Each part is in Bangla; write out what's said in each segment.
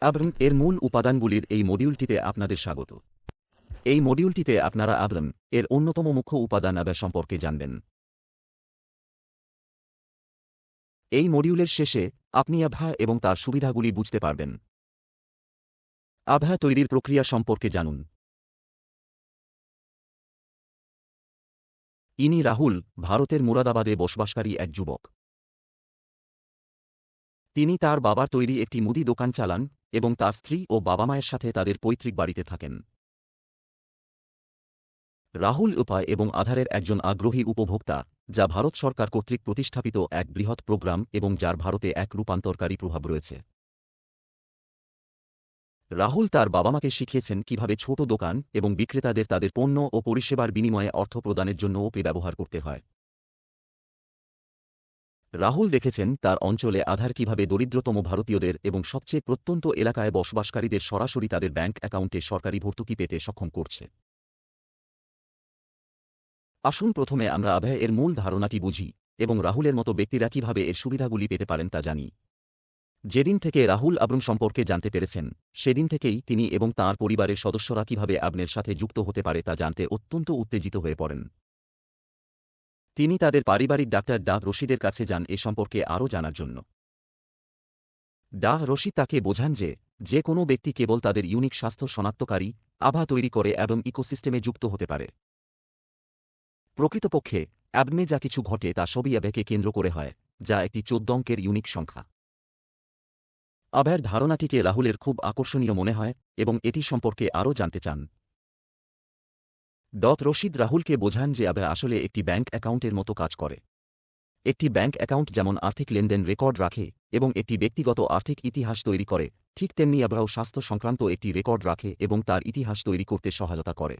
আব্রম এর মূল উপাদানগুলির এই মডিউলটিতে আপনাদের স্বাগত। এই মডিউলটিতে আপনারা আব্রম এর অন্যতম মুখ্য উপাদান আবার সম্পর্কে জানবেন। এই মডিউলের শেষে আপনি আভা এবং তার সুবিধাগুলি বুঝতে পারবেন। আভা তৈরির প্রক্রিয়া সম্পর্কে জানুন। ইনি রাহুল, ভারতের মুরাদাবাদে বসবাসকারী এক যুবক। তিনি তার বাবার তৈরি একটি মুদি দোকান চালান এবং তার স্ত্রী ও বাবা মায়ের সাথে তাদের পৈতৃক বাড়িতে থাকেন। রাহুল উপায় এবং আধারের একজন আগ্রহী উপভোক্তা, যা ভারত সরকার কর্তৃক প্রতিষ্ঠাপিত এক বৃহৎ প্রোগ্রাম এবং যার ভারতে এক রূপান্তরকারী প্রভাব রয়েছে। রাহুল তার বাবামাকে শিখিয়েছেন কীভাবে ছোট দোকান এবং বিক্রেতাদের তাদের পণ্য ও পরিষেবার বিনিময়ে অর্থ প্রদানের জন্য ওপে ব্যবহার করতে হয়। রাহুল দেখেছেন তার অঞ্চলে আধার কীভাবে দরিদ্রতম ভারতীয়দের এবং সবচেয়ে প্রত্যন্ত এলাকায় বসবাসকারীদের সরাসরি তাদের ব্যাংক অ্যাকাউন্টে সরকারি ভর্তুকি পেতে সক্ষম করছে। আসুন প্রথমে আমরা আভয় এর মূল ধারণাটি বুঝি এবং রাহুলের মতো ব্যক্তিরা কীভাবে এর সুবিধাগুলি পেতে পারেন তা জানি। যেদিন থেকে রাহুল আব্রম সম্পর্কে জানতে পেরেছেন, সেদিন থেকেই তিনি এবং তার পরিবারের সদস্যরা কীভাবে আবনের সাথে যুক্ত হতে পারে তা জানতে অত্যন্ত উত্তেজিত হয়ে পড়েন। তিনি তাদের পারিবারিক ডাক্তার ডাহ রশিদের কাছে যান এ সম্পর্কে আরও জানার জন্য। ডাহ রশিদ তাকে বোঝান যে যে কোনো ব্যক্তি কেবল তাদের ইউনিক স্বাস্থ্য শনাক্তকারী, আভা তৈরি করে এবং ইকোসিস্টেমে যুক্ত হতে পারে। প্রকৃতপক্ষে অ্যাবমে যা কিছু ঘটে তা সবই অ্যাবেকে কেন্দ্র করে হয়, যা একটি চোদ্দ অঙ্কের ইউনিক সংখ্যা। আভের ধারণাটিকে রাহুলের খুব আকর্ষণীয় মনে হয় এবং এটি সম্পর্কে আরও জানতে চান। ডত রশিদ রাহুলকে বোঝান যে আবে আসলে একটি ব্যাংক অ্যাকাউন্টের মতো কাজ করে। একটি ব্যাংক অ্যাকাউন্ট যেমন আর্থিক লেনদেন রেকর্ড রাখে এবং একটি ব্যক্তিগত আর্থিক ইতিহাস তৈরি করে, ঠিক তেমনি আবহাও স্বাস্থ্য সংক্রান্ত একটি রেকর্ড রাখে এবং তার ইতিহাস তৈরি করতে সহায়তা করে।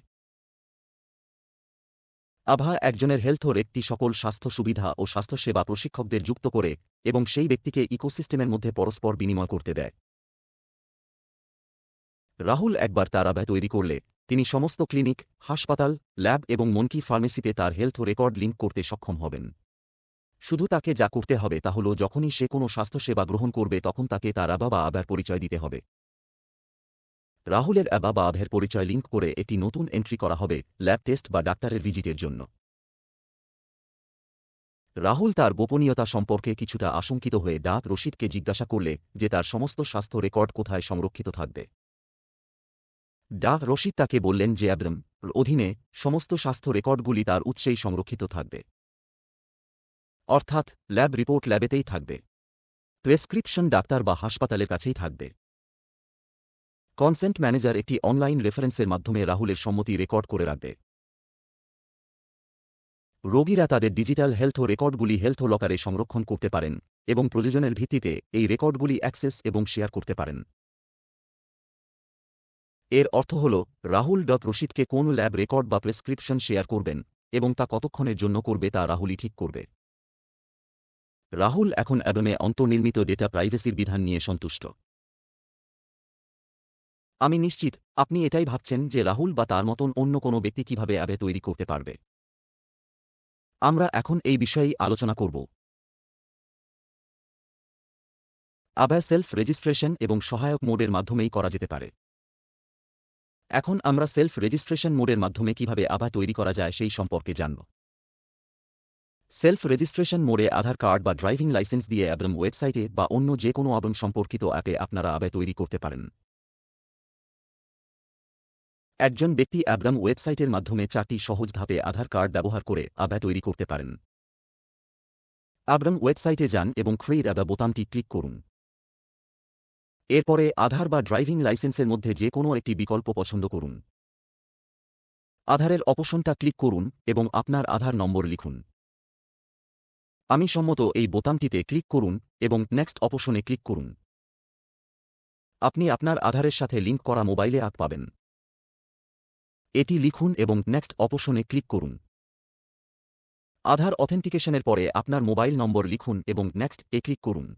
আভা একজনের হেলথর একটি সকল স্বাস্থ্য সুবিধা ও স্বাস্থ্যসেবা প্রশিক্ষকদের যুক্ত করে এবং সেই ব্যক্তিকে ইকোসিস্টেমের মধ্যে পরস্পর বিনিময় করতে দেয়। রাহুল একবার তার আবায় তৈরি করলে তিনি সমস্ত ক্লিনিক, হাসপাতাল, ল্যাব এবং মনকি ফার্মেসিতে তার হেলথ রেকর্ড লিঙ্ক করতে সক্ষম হবেন। শুধু তাকে যা করতে হবে তা হল যখনই সে কোনো স্বাস্থ্যসেবা গ্রহণ করবে তখন তাকে তার আবা বা আবার পরিচয় দিতে হবে। রাহুলের অ্যাবা বা আভের পরিচয় লিঙ্ক করে একটি নতুন এন্ট্রি করা হবে ল্যাব টেস্ট বা ডাক্তারের ভিজিটের জন্য। রাহুল তার গোপনীয়তা সম্পর্কে কিছুটা আশঙ্কিত হয়ে ডাক রশিদকে জিজ্ঞাসা করলে যে তার সমস্ত স্বাস্থ্য রেকর্ড কোথায় সংরক্ষিত থাকবে। ডাক রশিদ তাকে বললেন যে অ্যাব্রম অধীনে সমস্ত স্বাস্থ্য রেকর্ডগুলি তার উৎসেই সংরক্ষিত থাকবে। অর্থাৎ ল্যাব রিপোর্ট ল্যাবেতেই থাকবে। প্রেসক্রিপশন ডাক্তার বা হাসপাতালের কাছেই থাকবে। কনসেন্ট ম্যানেজার একটি অনলাইন রেফারেন্সের মাধ্যমে রাহুলের সম্মতি রেকর্ড করে রাখবে। রোগীরা তাদের ডিজিটাল হেলথ রেকর্ডগুলি হেলথ লকারে সংরক্ষণ করতে পারেন এবং প্রয়োজনের ভিত্তিতে এই রেকর্ডগুলি অ্যাক্সেস এবং শেয়ার করতে পারেন। এর অর্থ হল, রাহুল ডট রশিদকে কোন ল্যাব রেকর্ড বা প্রেসক্রিপশন শেয়ার করবেন এবং তা কতক্ষণের জন্য করবে তা রাহুলই ঠিক করবে। রাহুল এখন অ্যাডমে অন্তর্নির্মিত ডেটা প্রাইভেসির বিধান নিয়ে সন্তুষ্ট। আমি নিশ্চিত, আপনি এটাই ভাবছেন যে রাহুল বা তার মতন অন্য কোনো ব্যক্তি কীভাবে অ্যাবে তৈরি করতে পারবে। আমরা এখন এই বিষয়েই আলোচনা করব। আবার সেলফ রেজিস্ট্রেশন এবং সহায়ক মোডের মাধ্যমেই করা যেতে পারে। এখন আমরা সেলফ রেজিস্ট্রেশন মোডের মাধ্যমে কীভাবে আবার তৈরি করা যায় সেই সম্পর্কে জানব। সেলফ রেজিস্ট্রেশন মোডে আধার কার্ড বা ড্রাইভিং লাইসেন্স দিয়ে অ্যাবরম ওয়েবসাইটে বা অন্য যে কোনো আবরম সম্পর্কিত অ্যাপে আপনারা আবে তৈরি করতে পারেন। একজন ব্যক্তি অ্যাব্রাম ওয়েবসাইটের মাধ্যমে চারটি সহজ ধাপে আধার কার্ড ব্যবহার করে আবা তৈরি করতে পারেন। আব্রাম ওয়েবসাইটে যান এবং ক্রিয়েট আবা বোতামটি ক্লিক করুন। এরপরে আধার বা ড্রাইভিং লাইসেন্সের মধ্যে যে কোনো একটি বিকল্প পছন্দ করুন। আধারের অপশনটা ক্লিক করুন এবং আপনার আধার নম্বর লিখুন। আমি সম্মত এই বোতামটিতে ক্লিক করুন এবং নেক্সট অপশনে ক্লিক করুন। আপনি আপনার আধারের সাথে লিঙ্ক করা মোবাইলে আপ পাবেন। এটি লিখুন এবং নেক্সট অপশনে ক্লিক করুন। আধার অথেন্টিকেশনের পরে আপনার মোবাইল নম্বর লিখুন এবং নেক্সট এ ক্লিক করুন।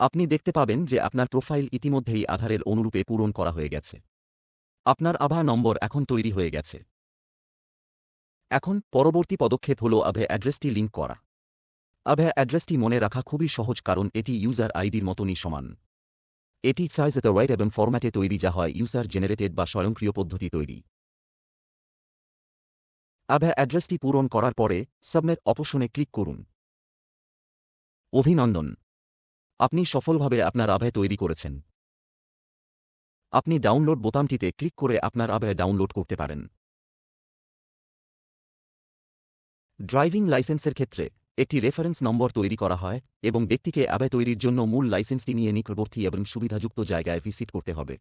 আপনি দেখতে পাবেন যে আপনার প্রোফাইল ইতিমধ্যেই আধারের অনুরূপে পূরণ করা হয়ে গেছে। আপনার আভা নম্বর এখন তৈরি হয়ে গেছে। এখন পরবর্তী পদক্ষেপ হল আভে অ্যাড্রেসটি লিঙ্ক করা। আভে অ্যাড্রেসটি মনে রাখা খুবই সহজ কারণ এটি ইউজার আইডির মতনই সমান। এটি সাইজেতে ওয়াইড এবং ফরম্যাটে তৈরি যা হয় ইউজার জেনারেটেড বা স্বয়ংক্রিয় পদ্ধতি তৈরি। আভা অ্যাড্রেসটি পূরণ করার পরে সাবমিট অপশনে ক্লিক করুন। অভিনন্দন। আপনি সফলভাবে আপনার আভা তৈরি করেছেন। আপনি ডাউনলোড বোতামটিতে ক্লিক করে আপনার আভা ডাউনলোড করতে পারেন। ড্রাইভিং লাইসেন্সের ক্ষেত্রে একটি রেফারেন্স নম্বর তৈরি করা হয় এবং ব্যক্তিকে অ্যাবে তৈরির জন্য মূল লাইসেন্সটি নিয়ে নিকটবর্তী এবং সুবিধাযুক্ত জায়গায় ভিজিট করতে হবে।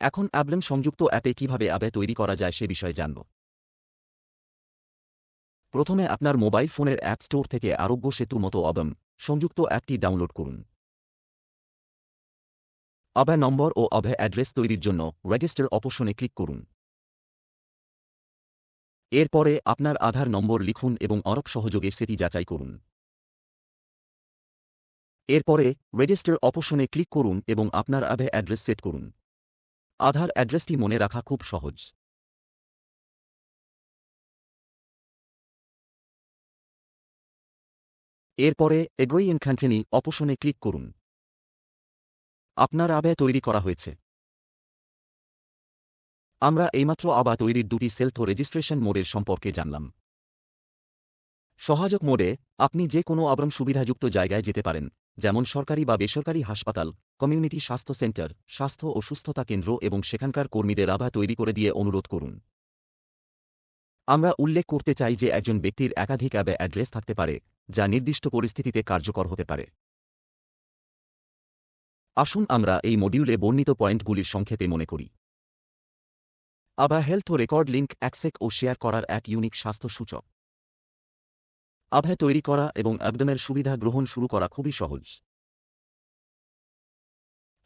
এখন অ্যাবলেন সংযুক্ত অ্যাপে কীভাবে অ্যাবে তৈরি করা যায় সে বিষয়ে জানব। প্রথমে আপনার মোবাইল ফোনের অ্যাপ স্টোর থেকে আরোগ্য সেতু মতো অবম সংযুক্ত অ্যাপটি ডাউনলোড করুন। অভ্যা নম্বর ও অভ্যা অ্যাড্রেস তৈরির জন্য রেজিস্টার অপশনে ক্লিক করুন। এরপরে আপনার আধার নম্বর লিখুন এবং অরক সহযোগে সেটি যাচাই করুন। এরপরে রেজিস্টার অপশনে ক্লিক করুন এবং আপনার আভে অ্যাড্রেস সেট করুন। আধার অ্যাড্রেসটি মনে রাখা খুব সহজ। এরপরে এগ্রোই ইন কন্টিনি অপশনে ক্লিক করুন। আপনার আবে তৈরি করা হয়েছে। আমরা এইমাত্র আবা তৈরির দুটি সেলফ রেজিস্ট্রেশন মোডের সম্পর্কে জানলাম। সহায়ক মোডে, আপনি যে কোনো আবরণ সুবিধাযুক্ত জায়গায় যেতে পারেন, যেমন সরকারি বা বেসরকারি হাসপাতাল, কমিউনিটি স্বাস্থ্য সেন্টার, স্বাস্থ্য ও সুস্থতা কেন্দ্র এবং সেখানকার কর্মীদের আভা তৈরি করে দিয়ে অনুরোধ করুন। আমরা উল্লেখ করতে চাই যে একজন ব্যক্তির একাধিক অ্যাবে অ্যাড্রেস থাকতে পারে, যা নির্দিষ্ট পরিস্থিতিতে কার্যকর হতে পারে। আসুন আমরা এই মডিউলে বর্ণিত পয়েন্টগুলির সংক্ষেপে মনে করি। ABHA health record link access ও শেয়ার করার এক ইউনিক স্বাস্থ্য সূচক আভা তৈরি করা এবং অ্যাবডমের সুবিধা গ্রহণ শুরু করা খুবই সহজ।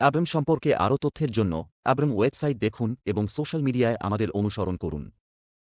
অ্যাবম সম্পর্কে আরও তথ্যের জন্য অ্যাবম ওয়েবসাইট দেখুন এবং সোশ্যাল মিডিয়ায় আমাদের অনুসরণ করুন।